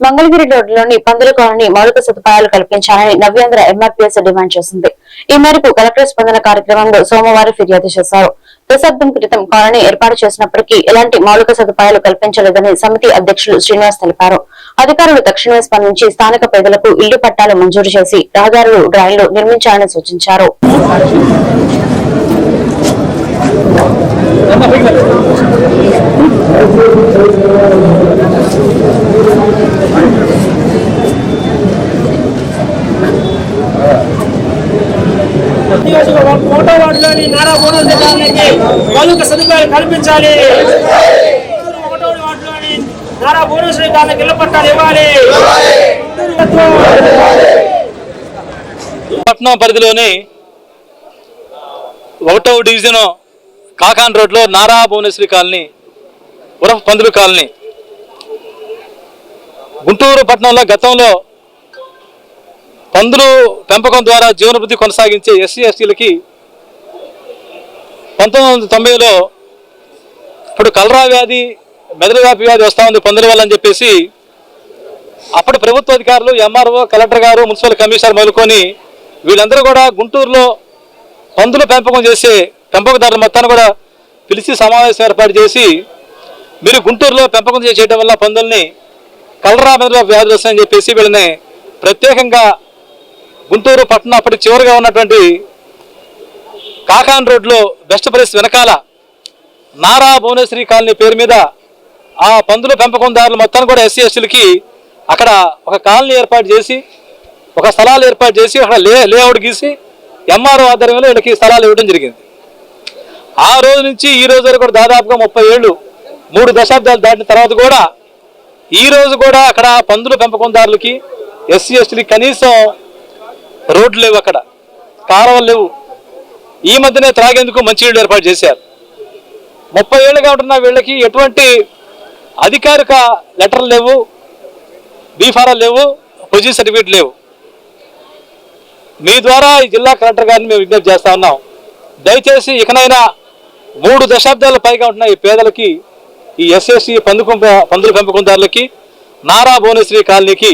మంగళగిరి రోడ్డులోని పందుల కాలనీ మౌలిక సదుపాయాలు కల్పించాలని నవ్యాంధ్ర ఎంఆర్పీఎస్ డిమాండ్ చేసింది. ఈ మేరకు కలెక్టర్ స్పందన కార్యక్రమంలో సోమవారం ఫిర్యాదు చేశారు. దశాబ్దం క్రితం కాలనీ ఏర్పాటు చేసినప్పటికీ ఎలాంటి మౌలిక సదుపాయాలు కల్పించలేదని సమితి అధ్యక్షులు శ్రీనివాస్ తెలిపారు. అధికారులు తక్షణమే స్పందించి స్థానిక పేదలకు ఇళ్ళు పట్టాలు మంజూరు చేసి రహదారులు డ్రైన్లు నిర్మించాలని సూచించారు. ఒకటో నారా బోనస్ జిల్లాలకి మౌలిక సదుపాయాలు కల్పించాలి. నారా బోనస్ జిల్లాలకు ఇళ్ళ పట్టాలు ఇవ్వాలి. పట్నం పరిధిలోని ఒకటవ డివిజన్ కాకాన్ రోడ్లో నారా భువనేశ్వరి కాలనీ ఉరఫ్ పందులు కాలనీ. గుంటూరు పట్టణంలో గతంలో పందులు పెంపకం ద్వారా జీవనభృద్ధి కొనసాగించే ఎస్సీ ఎస్టీలకి పంతొమ్మిది వందల తొంభైలో ఇప్పుడు కలరా వ్యాధి మెదడు వ్యాపి వ్యాధి వస్తూ ఉంది పందుల వల్ల అని చెప్పేసి అప్పుడు ప్రభుత్వ అధికారులు ఎంఆర్ఓ కలెక్టర్ గారు మున్సిపల్ కమిషనర్ మొదలుకొని వీళ్ళందరూ కూడా గుంటూరులో పందుల పెంపకం చేసే పెంపకదారుల మొత్తాన్ని కూడా పిలిచి సమావేశం ఏర్పాటు చేసి మీరు గుంటూరులో పెంపకం చేయడం వల్ల పందుల్ని కలరా మెదడు వ్యాధులు వస్తాయని చెప్పేసి వీళ్ళని ప్రత్యేకంగా గుంటూరు పట్టణం అప్పటి చివరిగా ఉన్నటువంటి కాకాన్ రోడ్లో బెస్ట్ ప్రైస్ వెనకాల నారా భువనేశ్వరి కాలనీ పేరు మీద ఆ పందుల పెంపకందారులు మొత్తాన్ని కూడా ఎస్సీ ఎస్టీలకి అక్కడ ఒక కాలనీ ఏర్పాటు చేసి ఒక స్థలాలు ఏర్పాటు చేసి అక్కడ లే లేఅవుట్ గీసి ఎంఆర్ఓ ఆధ్వర్యంలో వీళ్ళకి స్థలాలు ఇవ్వడం జరిగింది. ఆ రోజు నుంచి ఈ రోజు వరకు కూడా దాదాపుగా ముప్పై ఏళ్ళు మూడు దశాబ్దాలు దాటిన తర్వాత కూడా ఈ రోజు కూడా అక్కడ పందుల పెంపకందారులకి ఎస్సీ ఎస్టీలకి కనీసం రోడ్లు లేవు అక్కడ. కాలువలు లేవు. ఈ మధ్యనే త్రాగేందుకు మంచినీళ్ళు ఏర్పాటు చేశారు. ముప్పై ఏళ్ళుగా ఉంటున్న వీళ్ళకి ఎటువంటి అధికారిక లెటర్లు లేవు బీఫారాలు లేవు పొజిషన్ సర్టిఫికేట్ లేవు. మీ ద్వారా ఈ జిల్లా కలెక్టర్ గారిని మేము విజ్ఞప్తి చేస్తా ఉన్నాం. దయచేసి ఇకనైనా మూడు దశాబ్దాల పైగా ఉంటున్న ఈ పేదలకి ఈ ఎస్ఎస్సి పందుకు పందుల పెంపకందారులకి నారా భువనేశ్వరి కాలనీకి